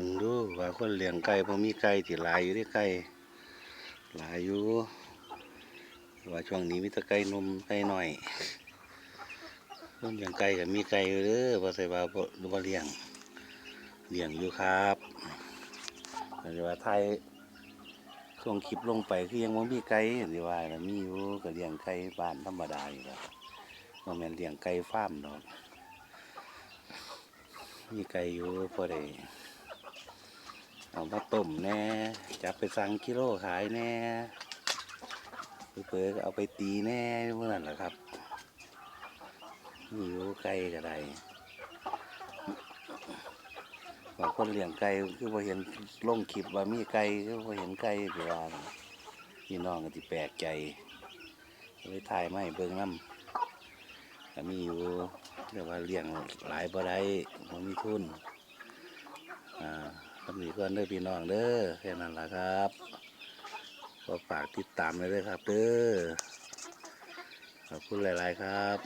ถึงดูว่าคนเลี้ยงไก่พอมีไก่ที่หลายอยู่ที่ไก่หลายอยู่ว่าช่วงนี้มีแต่ไก่นมไก่หน่อยคนเลี้ยงไก่กับมีไก่อยู่เด้อว่าใส่ว่าบ่หรือว่าเลี้ยงเลี้ยงอยู่ครับแต่ว่าไทยส่วงคลิปลงไปคือยังบ่มีไก่หรือว่าน่ะมีอยู่ก็เลี้ยงไก่บ้านธรรมดาอยู่แล้วบ่แม่นเลี้ยงไก่ฟาร์มดอกมีไก่อยู่พอได้ เอามาต้มแน่จับไปสั่งกิโลขายแน่เผื่อเอาไปตีแน่เมื่อนั้นแหละครับมีอยู่ไก่ก็ไดบางคนเลี้ยงไก่คือพอเห็นลงคลิปว่ามีไก่คือพอเห็นไก่เวลาพี่น้องก็ที่แปลกใจเลยถ่ายไมาให้เบิ่งน้ำก็มีอยู่เรียกว่าเลี้ยงหลายบ่ได้บ่มีทุนอ่า คำนี้ก็เด้อพี่น้องเด้อแค่นั้นละครับก็ฝากติดตามเลยเด้อครับเด้อขอบคุณหลาย ๆ ครับ